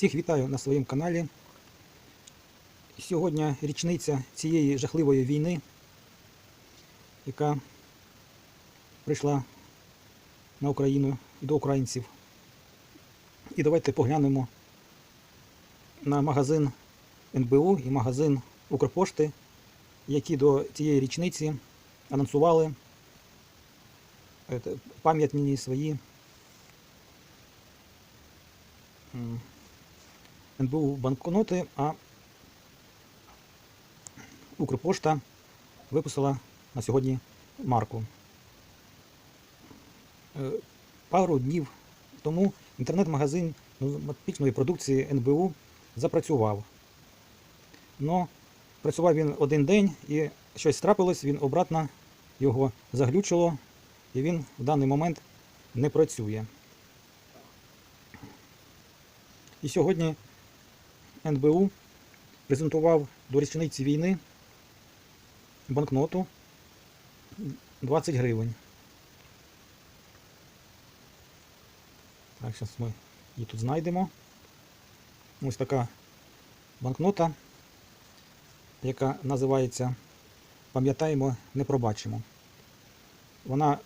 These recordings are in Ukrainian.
Всіх вітаю на своєму каналі. Сьогодні річниця цієї жахливої війни, яка прийшла на Україну і до українців. І давайте поглянемо на магазин НБУ і магазин Укрпошти, які до цієї річниці анонсували е, пам'ятні свої НБУ банкноти, а Укрпошта випустила на сьогодні марку. Е, Пару днів тому інтернет-магазин нумізматичної продукції НБУ запрацював. Но працював він один день і щось трапилось, він обратно його заглючило, і він в даний момент не працює. І сьогодні НБУ презентував до річниці війни банкноту 20 гривень. Так, зараз ми її тут знайдемо. Ось така банкнота, яка називається Пам'ятаємо, не пробачимо. Вона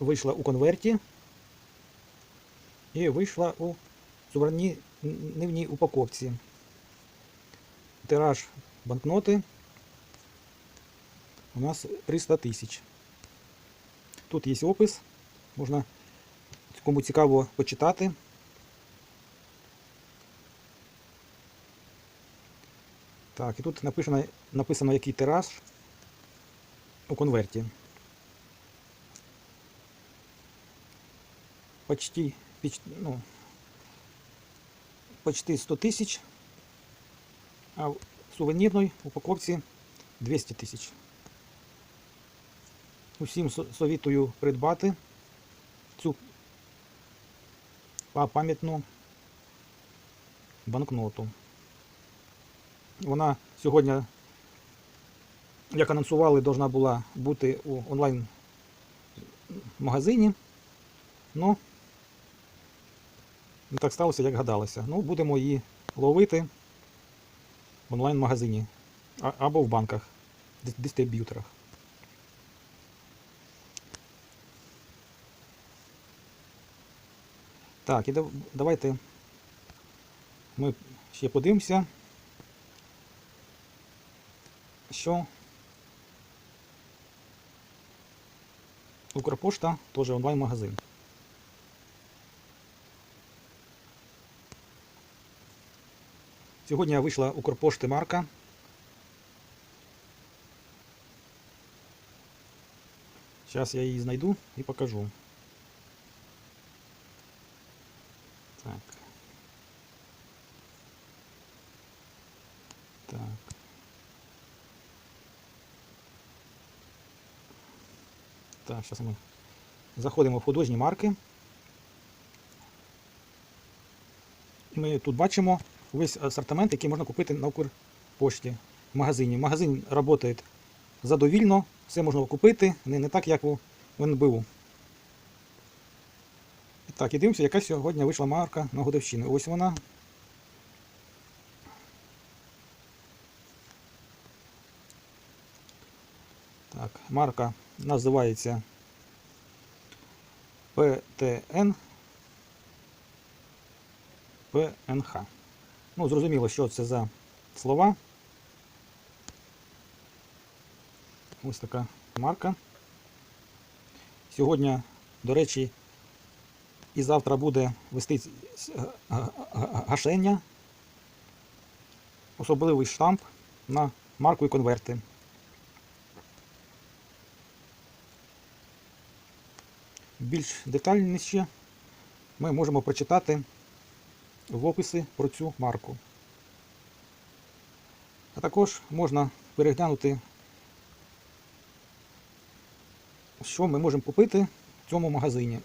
вийшла у конверті і вийшла у сувенірній упаковці. Тираж банкноти у нас 300 тисяч. Тут є опис, можна кому цікаво почитати. Так, і тут написано, написано який тираж у конверті. Почти, ну, почти 100 тисяч, а в сувенірній упаковці 200 тисяч. Усім совітую придбати цю пам'ятну банкноту. Вона сьогодні, як анонсували, должна була бути у онлайн-магазині. Ну, не так сталося, як гадалося. Ну, будемо її ловити в онлайн-магазині або в банках, дис- дистриб'юторах. Так, і давайте ми ще подивимося, що Укрпошта теж онлайн-магазин. Сьогодні вийшла Укрпошти марка. Зараз я її знайду і покажу. Так. Так. Так, зараз ми заходимо в художні марки. Ми тут бачимо весь асортимент, який можна купити на Укрпошті в магазині. Магазин працює задовільно, все можна купити, не, не так, як у НБУ. Так, і дивимося, яка сьогодні вийшла марка на годовщину. Ось вона. Так, марка називається ПТН ПНХ. Ну, зрозуміло, що це за слова. Ось така марка. Сьогодні, до речі, і завтра буде вести гашення. Особливий штамп на марку і конверти. Більш детальніше ми можемо прочитати в описі про цю марку. А також можна переглянути, що ми можемо купити в цьому магазині.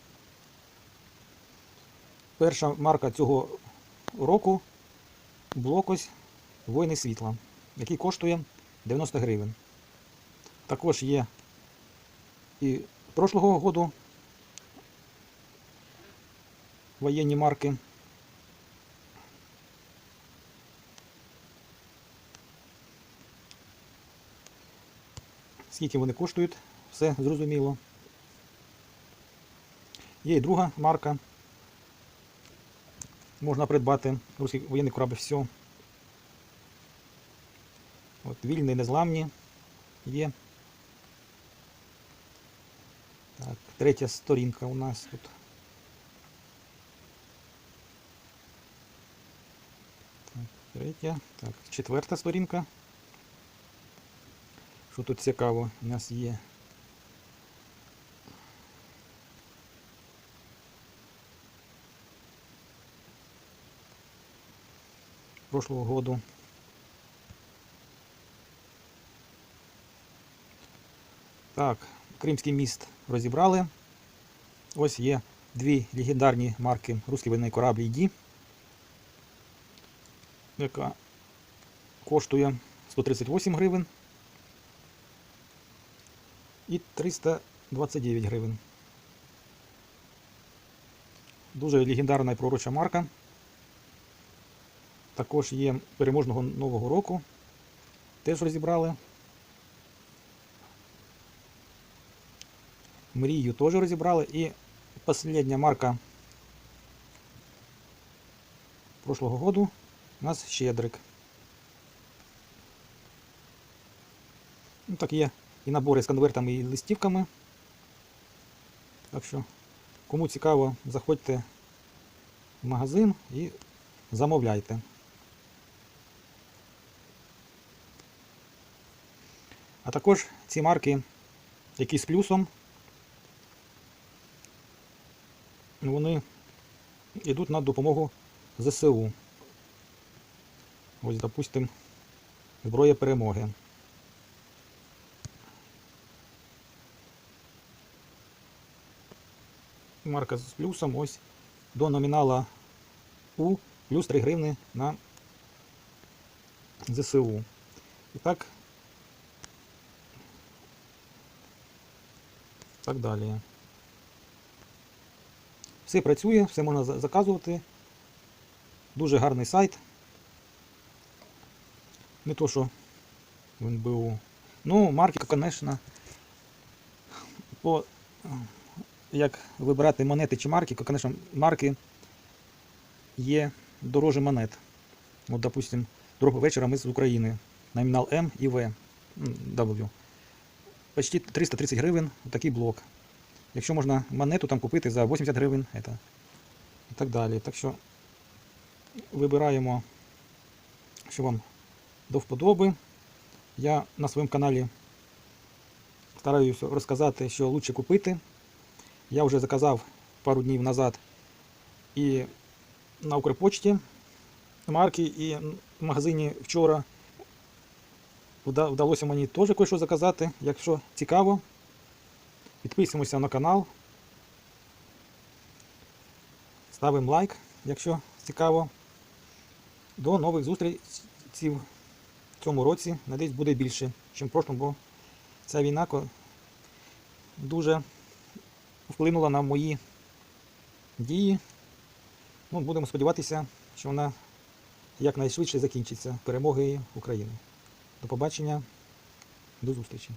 Перша марка цього року блок ось Воїни світла, який коштує 90 гривень. Також є і прошлого року воєнні марки. Скільки вони коштують, все зрозуміло. Є і друга марка. Можна придбати русський воєнний корабль все. От, вільні, незламні є. Так, третя сторінка у нас тут. Так, третя. Так, четверта сторінка. Що тут цікаво у нас є? Прошлого году. Так, Кримський міст розібрали. Ось є дві легендарні марки Руський воєнний корабль «Йді», яка коштує 138 гривень і 329 гривень. Дуже легендарна і пророча марка. Також є переможного Нового року. Теж розібрали. Мрію теж розібрали. І остання марка прошлого году у нас Щедрик. Ну, так є і набори з конвертами і листівками. Так що, кому цікаво, заходьте в магазин і замовляйте. А також ці марки, які з плюсом, вони йдуть на допомогу ЗСУ. Ось, допустим, зброя перемоги. Марка з плюсом ось до номінала У плюс 3 гривни на ЗСУ. І так, так далі. Все працює, все можна заказувати. Дуже гарний сайт. Не то, що в НБУ. Ну, марки, звісно, по як вибирати монети чи марки, то, звісно, марки є дороже монет. От, допустим, другого вечора ми з України. Номінал М і В. W. Почти 330 гривень такий блок. Якщо можна монету там купити за 80 гривень, это, і так далі. Так що вибираємо, що вам до вподоби. Я на своєму каналі стараюся розказати, що краще купити. Я вже заказав пару днів назад і на Укрпочті марки, і в магазині вчора вдалося мені теж кое-що заказати. Якщо цікаво, підписуємося на канал. Ставимо лайк, якщо цікаво. До нових зустрічей в цьому році. Надіюсь, буде більше, ніж в прошлому, бо ця війна дуже вплинула на мої дії. Ну, будемо сподіватися, що вона якнайшвидше закінчиться перемогою України. До побачення, до зустрічі.